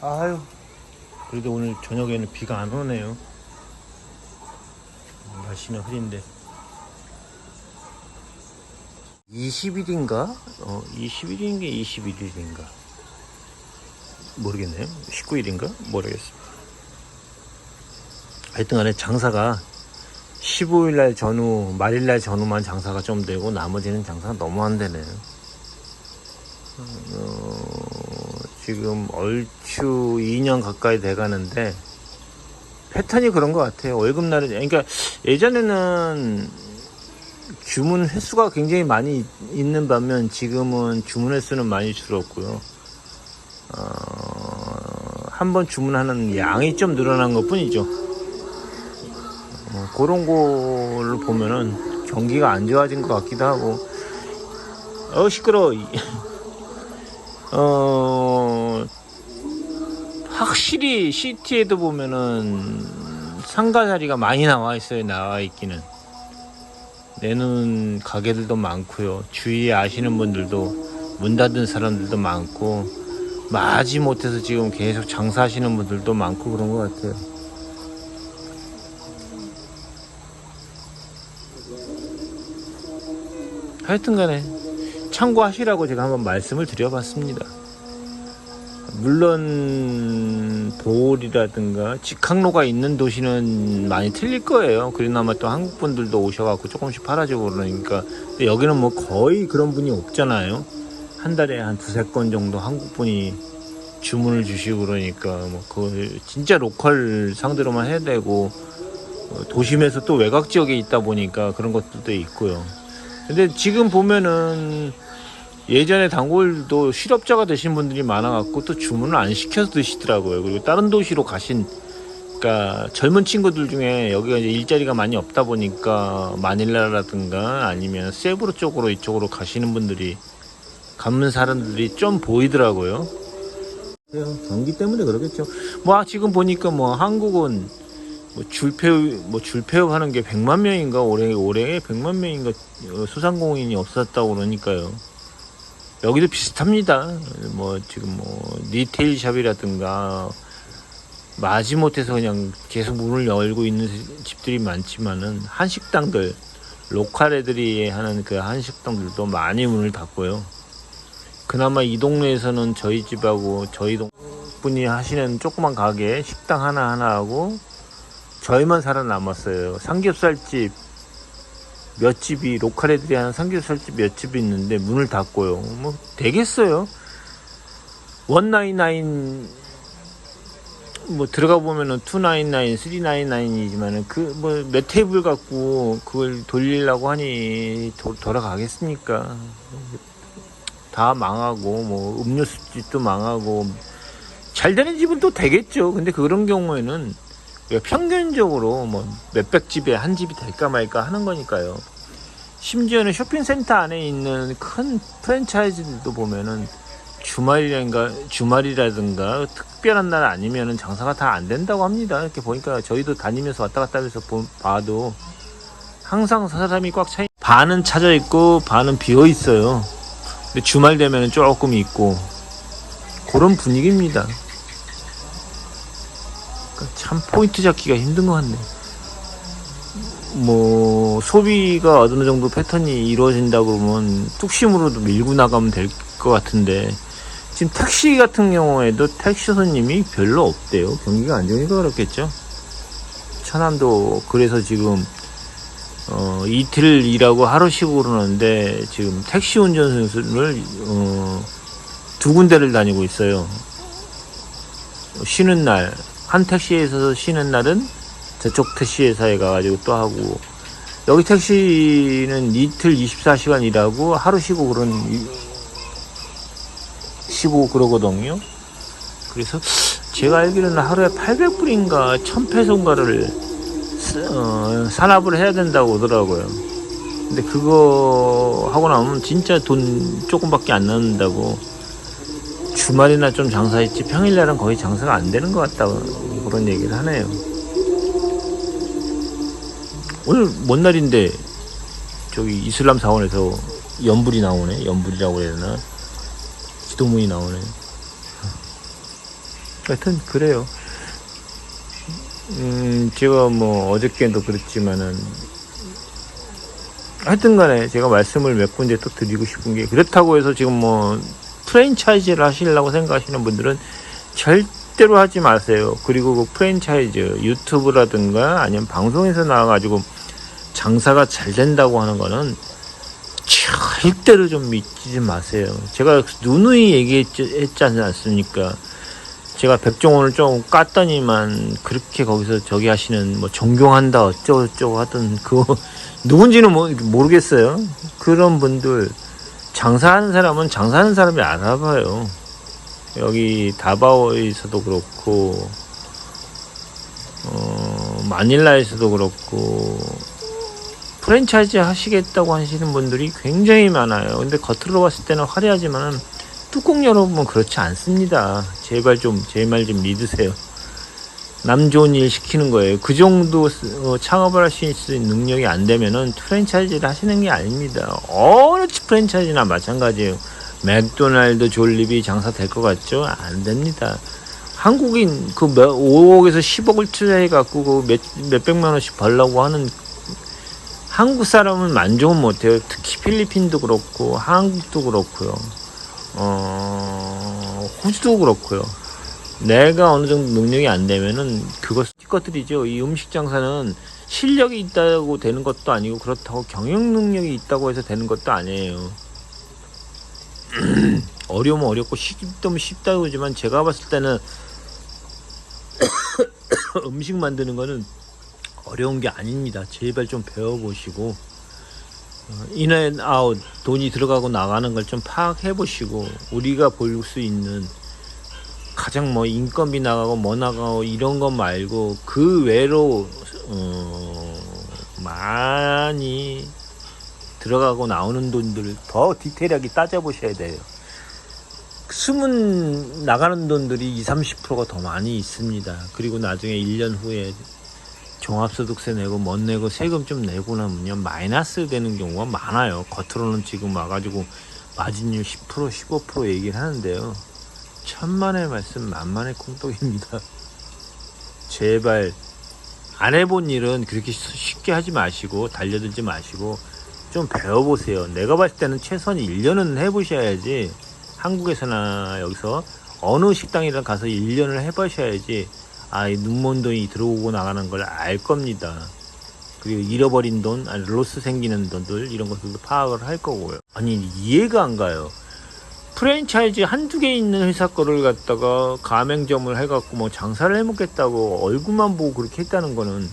아유. 그래도 오늘 저녁에는 비가 안 오네요. 날씨는 흐린데. 20일인가? 어 20일인가 21일인가. 모르겠네요. 19일인가? 모르겠습니다. 하여튼 간에 장사가 15일날 전후 말일날 전후만 장사가 좀 되고 나머지는 장사가 너무 안 되네요. 어, 지금 얼 추 2년 가까이 돼 가는데 패턴이 그런 것 같아요. 월급날에 그러니까 예전에는 주문 횟수가 굉장히 많이 있는 반면 지금은 주문 횟수는 많이 줄었고요. 어, 한 번 주문하는 양이 좀 늘어난 것 뿐이죠. 어, 그런 거를 보면은 경기가 안 좋아진 것 같기도 하고 어 시끄러. 어 확실히 시티에도 보면은 상가 자리가 많이 나와 있어요. 나와 있기는 내놓은 가게들도 많고요. 주위에 아시는 분들도 문 닫은 사람들도 많고 마지 못해서 지금 계속 장사하시는 분들도 많고 그런 것 같아요. 하여튼간에 참고하시라고 제가 한번 말씀을 드려봤습니다. 물론 보홀이라든가 직항로가 있는 도시는 많이 틀릴 거예요. 그나마 또 한국 분들도 오셔갖고 조금씩 팔아주고 그러니까 여기는 뭐 거의 그런 분이 없잖아요. 한 달에 한 두세 건 정도 한국 분이 주문을 주시고 그러니까 뭐 그 진짜 로컬 상대로만 해야 되고 어, 도심에서 또 외곽 지역에 있다 보니까 그런 것들도 있고요. 근데 지금 보면은 예전에 단골도 실업자가 되신 분들이 많아갖고 또 주문을 안 시켜서 드시더라고요. 그리고 다른 도시로 가신, 그러니까 젊은 친구들 중에 여기가 이제 일자리가 많이 없다 보니까 마닐라라든가 아니면 세브로 쪽으로 이쪽으로 가시는 분들이 가는 사람들이 좀 보이더라고요. 경기 때문에 그러겠죠. 뭐 아, 지금 보니까 뭐 한국은 뭐 줄폐업 뭐 줄폐업 하는 게 100만 명인가 올해 올해 100만 명인가 어, 소상공인이 없었다고 그러니까요. 여기도 비슷합니다. 뭐 지금 뭐 리테일 샵이라든가 마지못해서 그냥 계속 문을 열고 있는 집들이 많지만은 한식당들 로컬 애들이 하는 그 한식당들도 많이 문을 닫고요. 그나마 이 동네에서는 저희 집하고 저희 동 분이 하시는 조그만 가게 식당 하나 하나 하고 저희만 살아남았어요. 삼겹살집 몇 집이 로컬 애들이 하는 삼겹살집 몇 집이 있는데 문을 닫고요. 뭐 되겠어요. 원나인나인 뭐 들어가 보면은 투나인나인, 쓰리나인나인이지만은 그 뭐 몇 테이블 갖고 그걸 돌리려고 하니 도, 돌아가겠습니까? 다 망하고 뭐 음료수집도 망하고 잘 되는 집은 또 되겠죠. 근데 그런 경우에는 평균적으로 뭐 몇백 집에 한 집이 될까 말까 하는 거니까요. 심지어는 쇼핑센터 안에 있는 큰 프랜차이즈들도 보면은 주말이라든가 주말이라든가 특별한 날 아니면은 장사가 다 안 된다고 합니다. 이렇게 보니까 저희도 다니면서 왔다 갔다 보- 봐도 항상 사람이 꽉 차. 있- 반은 차져 있고 반은 비어 있어요. 근데 주말 되면은 조금 있고 그런 분위기입니다. 그러니까 참 포인트 잡기가 힘든 것 같네. 뭐 소비가 어느 정도 패턴이 이루어진다 그러면 뚝심으로도 밀고 나가면 될 것 같은데 지금 택시 같은 경우에도 택시 손님이 별로 없대요. 경기가 안 좋으니까 그렇겠죠. 천안도 그래서 지금 어, 이틀 일하고 하루 쉬고 그러는데 지금 택시 운전선수를 어, 두 군데를 다니고 있어요. 쉬는 날, 한 택시에서 쉬는 날은 저쪽 택시 회사에 가가지고 또 하고, 여기 택시는 이틀 24시간 일하고 하루 쉬고 그런, 이- 쉬고 그러거든요. 그래서 제가 알기로는 하루에 800불인가 1000페소인가를 어, 산업을 해야 된다고 하더라고요. 근데 그거 하고 나면 진짜 돈 조금밖에 안 넣는다고 주말이나 좀 장사했지 평일날은 거의 장사가 안 되는 것 같다고 그런 얘기를 하네요. 오늘 뭔 날인데 저기 이슬람 사원에서 연불이 나오네. 연불이라고 해야 되나? 기도문이 나오네. 하여튼 그래요. 음, 제가 뭐 어저께도 그랬지만은 하여튼 간에 제가 말씀을 몇 군데 또 드리고 싶은 게 그렇다고 해서 지금 뭐 프랜차이즈를 하시려고 생각하시는 분들은 절대로 하지 마세요. 그리고 그 프랜차이즈 유튜브라든가 아니면 방송에서 나와가지고 장사가 잘 된다고 하는 거는 절대로 좀 믿지 마세요. 제가 누누이 얘기했지 않습니까? 제가 백종원을 좀 깠더니만 그렇게 거기서 저기 하시는 뭐 존경한다 어쩌고저쩌고 하던 그거 누군지는 뭐 모르겠어요. 그런 분들 장사하는 사람은 장사하는 사람이 알아봐요. 여기 다바오에서도 그렇고 어, 마닐라에서도 그렇고 프랜차이즈 하시겠다고 하시는 분들이 굉장히 많아요. 근데 겉으로 봤을 때는 화려하지만은 뚜껑 열어보면 그렇지 않습니다. 제발 좀 제 말 좀 믿으세요. 남 좋은 일 시키는 거예요. 그 정도 스- 어, 창업을 하실 수 있는 능력이 안 되면은 프랜차이즈를 하시는 게 아닙니다. 어느 프랜차이즈나 마찬가지예요. 맥도날드 졸립이 장사 될 것 같죠? 안 됩니다. 한국인 그 몇, 5억에서 10억을 투자해 갖고 그 몇, 몇백만 원씩 벌라고 하는 한국 사람은 만족은 못해요. 특히 필리핀도 그렇고 한국도 그렇고요. 어, 호주도 그렇고요. 내가 어느 정도 능력이 안 되면은 그것 것들이죠. 이 음식 장사는 실력이 있다고 되는 것도 아니고 그렇다고 경영 능력이 있다고 해서 되는 것도 아니에요. 어려우면 어렵고 쉽다면 쉽다고 하지만 제가 봤을 때는 음식 만드는 거는 어려운 게 아닙니다. 제발 좀 배워보시고 어, 인앤 아웃 돈이 들어가고 나가는 걸 좀 파악해 보시고 우리가 볼 수 있는 가장 뭐 인건비 나가고 뭐 나가고 이런 것 말고 그 외로 어, 많이 들어가고 나오는 돈들을 더 디테일하게 따져보셔야 돼요. 숨은 나가는 돈들이 20, 30%가 더 많이 있습니다. 그리고 나중에 1년 후에 종합소득세 내고 못 내고 세금 좀 내고 나면요 마이너스 되는 경우가 많아요. 겉으로는 지금 와가지고 마진율 10% 15% 얘기를 하는데요. 천만의 말씀 만만의 콩떡입니다. 제발 안 해본 일은 그렇게 쉽게 하지 마시고 달려들지 마시고 좀 배워보세요. 내가 봤을 때는 최소한 1년은 해보셔야지 한국에서나 여기서 어느 식당이든 가서 1년을 해보셔야지 아, 이 눈먼 돈이 들어오고 나가는 걸 알 겁니다. 그리고 잃어버린 돈, 아니 로스 생기는 돈들 이런 것들도 파악을 할 거고요. 아니 이해가 안 가요. 프랜차이즈 한두 개 있는 회사 거를 갖다가 가맹점을 해갖고 뭐 장사를 해먹겠다고 얼굴만 보고 그렇게 했다는 거는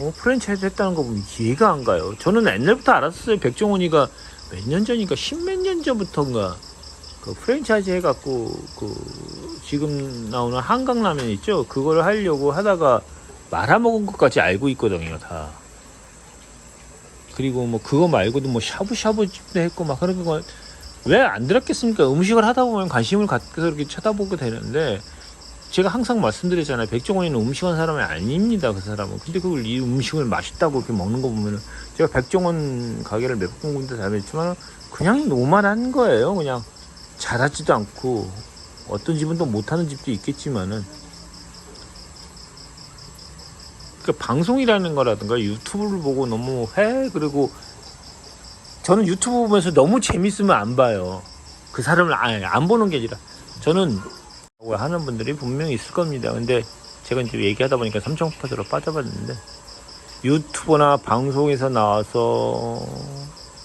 어, 프랜차이즈 했다는 거 보면 이해가 안 가요. 저는 옛날부터 알았어요. 백종원이가 몇 년 전인가 십몇 년 전부터인가 그 프랜차이즈 해갖고 그 지금 나오는 한강라면 있죠. 그걸 하려고 하다가 말아먹은 것까지 알고 있거든요. 다. 그리고 뭐 그거 말고도 뭐 샤브샤브 집도 했고 막 그런 거왜안 들었겠습니까? 음식을 하다 보면 관심을 갖고서 이렇게 쳐다보게 되는데 제가 항상 말씀드렸잖아요. 백종원이는 음식한 사람이 아닙니다. 그 사람은. 근데 그걸 이 음식을 맛있다고 이렇게 먹는 거 보면은 제가 백종원 가게를 몇 군데 다녔지만 그냥 노말한 거예요. 그냥 잘하지도 않고 어떤 집은 또 못하는 집도 있겠지만은 그 방송이라는 거라든가 유튜브를 보고 너무 해 그리고 저는 유튜브 보면서 너무 재밌으면 안 봐요. 그 사람을 아예 안 보는 게 아니라 저는 하는 분들이 분명히 있을 겁니다. 근데 제가 이제 얘기하다 보니까 삼천포터로 빠져봤는데 유튜브나 방송에서 나와서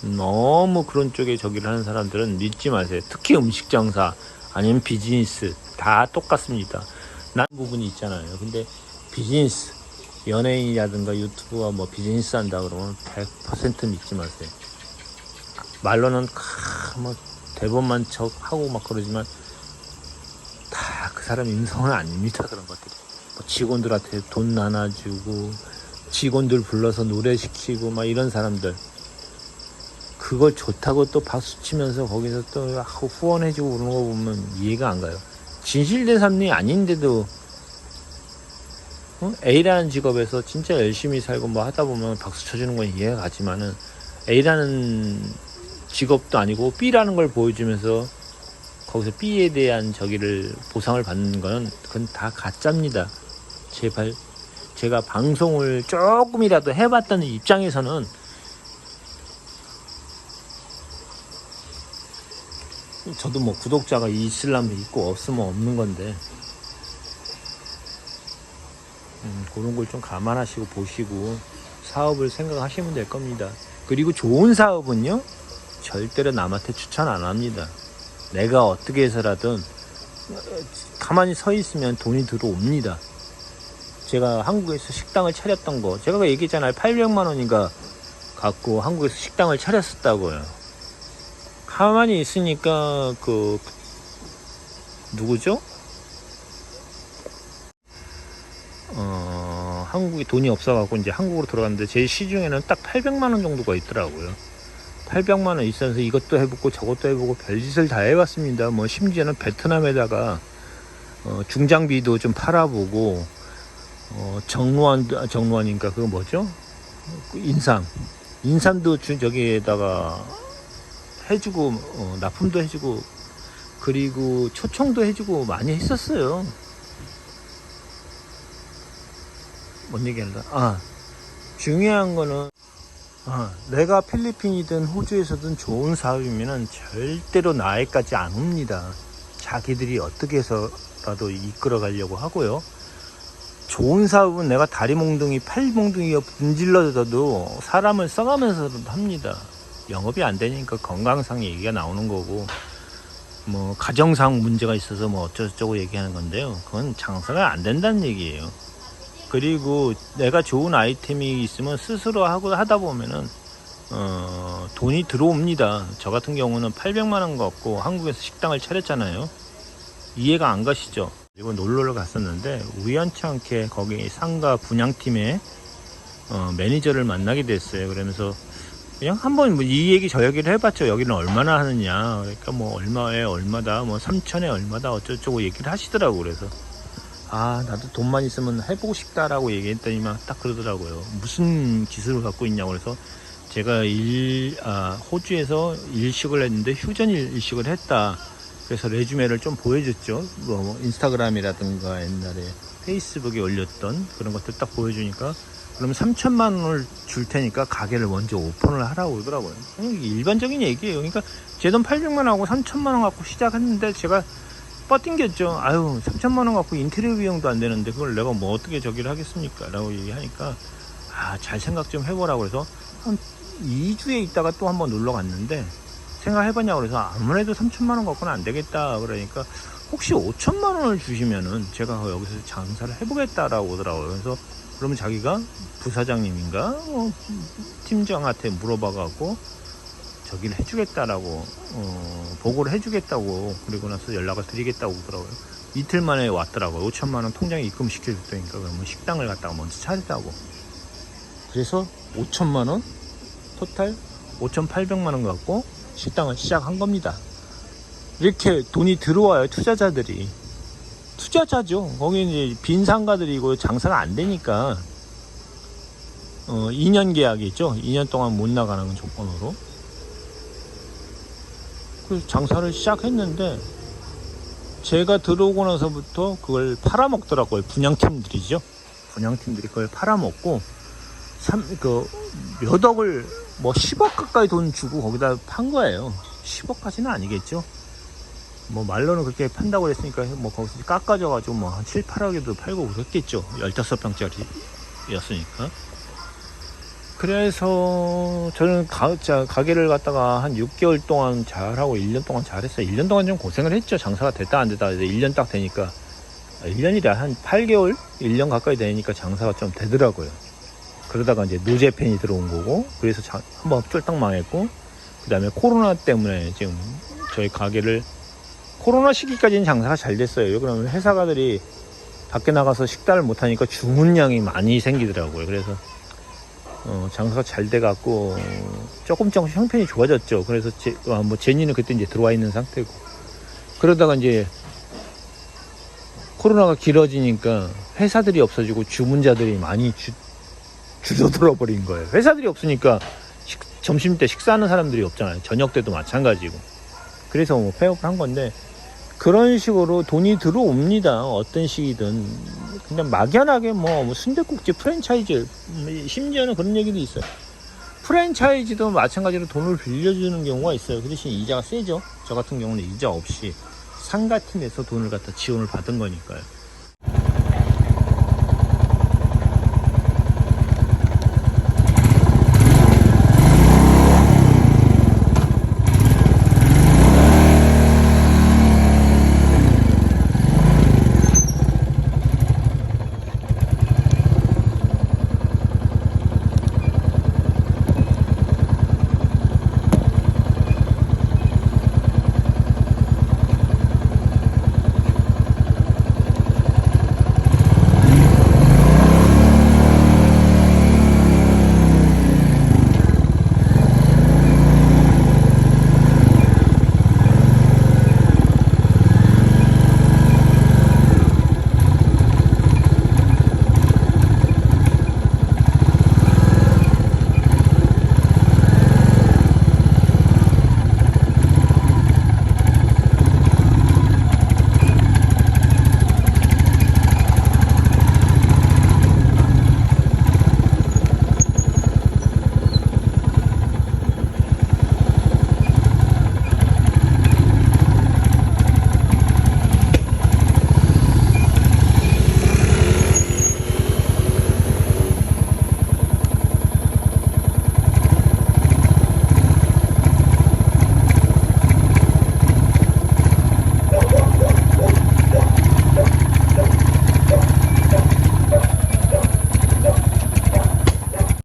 너무 그런 쪽에 저기를 하는 사람들은 믿지 마세요. 특히 음식 장사 아니면 비즈니스 다 똑같습니다. 난 부분이 있잖아요. 근데 비즈니스 연예인이라든가 유튜브가 뭐 비즈니스 한다 그러면 100% 믿지 마세요. 말로는 카, 뭐 대본만 척 하고 막 그러지만 다 그 사람 인성은 아닙니다 그런 것들이. 뭐 직원들한테 돈 나눠주고 직원들 불러서 노래 시키고 막 이런 사람들. 그걸 좋다고 또 박수 치면서 거기서 또 후원해주고 그런 거 보면 이해가 안 가요. 진실된 삶이 아닌데도 어? A라는 직업에서 진짜 열심히 살고 뭐 하다 보면 박수 쳐주는 건 이해가 가지만은 A라는 직업도 아니고 B라는 걸 보여주면서 거기서 B에 대한 저기를 보상을 받는 거는 그건 다 가짜입니다. 제발 제가 방송을 조금이라도 해봤다는 입장에서는 저도 뭐 구독자가 있으려면 있고 없으면 없는 건데 음, 그런 걸 좀 감안하시고 보시고 사업을 생각하시면 될 겁니다. 그리고 좋은 사업은요 절대로 남한테 추천 안 합니다. 내가 어떻게 해서라든 어, 가만히 서 있으면 돈이 들어옵니다. 제가 한국에서 식당을 차렸던 거 제가 얘기했잖아요. 800만 원인가 갖고 한국에서 식당을 차렸었다고요. 가만히 있으니까 그 누구죠? 한국에 돈이 없어갖고 이제 한국으로 들어갔는데 제 시중에는 딱 800만 원 정도가 있더라고요. 800만 원 있어서 이것도 해보고 저것도 해보고 별짓을 다 해봤습니다. 뭐 심지어는 베트남에다가 어, 중장비도 좀 팔아보고 어, 정로한 아, 정로한인가 그거 뭐죠? 그 인삼 인삼도 주, 저기에다가 해주고 어, 납품도 해주고 그리고 초청도 해주고 많이 했었어요. 뭔 얘기한다? 아 중요한 거는 아, 내가 필리핀이든 호주에서든 좋은 사업이면은 절대로 나에까지 안 옵니다. 자기들이 어떻게 해서라도 이끌어 가려고 하고요. 좋은 사업은 내가 다리 몽둥이, 팔 몽둥이가 분질러져도 사람을 써가면서도 합니다. 영업이 안 되니까 건강상 얘기가 나오는 거고, 뭐, 가정상 문제가 있어서 뭐 어쩌고저쩌고 얘기하는 건데요. 그건 장사가 안 된다는 얘기예요. 그리고 내가 좋은 아이템이 있으면 스스로 하고 하다 보면은 어, 돈이 들어옵니다. 저 같은 경우는 800만 원 갖고 한국에서 식당을 차렸잖아요. 이해가 안 가시죠? 그리고 놀러를 갔었는데 우연치 않게 거기 상가 분양팀의 어, 매니저를 만나게 됐어요. 그러면서 그냥 한번 뭐 이 얘기 저 얘기를 해봤죠. 여기는 얼마나 하느냐. 그러니까 뭐 얼마에 얼마다, 뭐 3천에 얼마다 어쩌고저쩌고 얘기를 하시더라고. 그래서 아 나도 돈만 있으면 해보고 싶다라고 얘기했더니만 딱 그러더라고요. 무슨 기술을 갖고 있냐고 그래서 제가 일 아, 호주에서 일식을 했는데 휴전 일- 일식을 했다. 그래서 레주메를 좀 보여줬죠. 뭐 인스타그램이라든가 옛날에 페이스북에 올렸던 그런 것들 딱 보여주니까 그러면 3천만 원을 줄 테니까 가게를 먼저 오픈을 하라고 그러더라고요. 그냥 일반적인 얘기예요. 그러니까 제 돈 800만 원하고 3천만 원 갖고 시작했는데 제가 뻗팅겼죠. 아유, 3천만 원 갖고 인테리어 비용도 안 되는데 그걸 내가 뭐 어떻게 저기를 하겠습니까? 라고 얘기하니까 아, 잘 생각 좀 해보라고 그래서 한 2주에 있다가 또 한번 놀러 갔는데 생각해봤냐고 그래서 아무래도 3천만 원 갖고는 안 되겠다 그러니까 혹시 5천만 원을 주시면은 제가 여기서 장사를 해보겠다라고 하더라고요. 그래서 그러면 자기가 부사장님인가 어, 팀장한테 물어봐갖고 저기를 해주겠다라고 어, 보고를 해주겠다고 그리고 나서 연락을 드리겠다고 그러더라고요. 이틀 만에 왔더라고요. 5천만 원 통장에 입금시켜 줬다니까 그러면 식당을 갔다가 먼저 차렸다고. 그래서 5천만 원 토탈 5,800만 원 갖고 식당을 시작한 겁니다. 이렇게 돈이 들어와요 투자자들이. 투자자죠. 거기 이제 빈 상가들이고 장사가 안 되니까 어, 2년 계약이 있죠. 2년 동안 못 나가는 조건으로. 그 장사를 시작했는데 제가 들어오고 나서부터 그걸 팔아먹더라고요. 분양팀들이죠. 분양팀들이 그걸 팔아먹고 삼, 그, 몇 억을 뭐 10억 가까이 돈 주고 거기다 판 거예요. 10억까지는 아니겠죠. 뭐 말로는 그렇게 판다고 그랬으니까 뭐 거기서 깎아져가지고 뭐 한 7, 8억에도 팔고 그랬겠죠. 15평짜리였으니까. 그래서 저는 가, 자, 가게를 갖다가 한 6개월 동안 잘하고 1년 동안 잘했어요. 1년 동안 좀 고생을 했죠. 장사가 됐다 안 됐다 이제 1년 딱 되니까 1년이라 한 8개월, 1년 가까이 되니까 장사가 좀 되더라고요. 그러다가 이제 노제팬이 들어온 거고 그래서 자, 한번 쫄딱 망했고 그 다음에 코로나 때문에 지금 저희 가게를 코로나 시기까지는 장사가 잘 됐어요. 그러면 회사가들이 밖에 나가서 식단을 못하니까 주문량이 많이 생기더라고요. 그래서 어, 장사가 잘 돼갖고 어, 조금 조금씩 형편이 좋아졌죠. 그래서 제, 아, 뭐 제니는 그때 이제 들어와 있는 상태고 그러다가 이제 코로나가 길어지니까 회사들이 없어지고 주문자들이 많이 주, 줄어들어 버린 거예요. 회사들이 없으니까 식- 점심 때 식사하는 사람들이 없잖아요. 저녁 때도 마찬가지고. 그래서 뭐 폐업을 한 건데 그런 식으로 돈이 들어옵니다. 어떤 시기든 그냥 막연하게 뭐, 뭐 순대국집 프랜차이즈 음, 심지어는 그런 얘기도 있어요. 프랜차이즈도 마찬가지로 돈을 빌려주는 경우가 있어요. 그 대신 이자가 세죠. 저 같은 경우는 이자 없이 상가팀에서 돈을 갖다 지원을 받은 거니까요.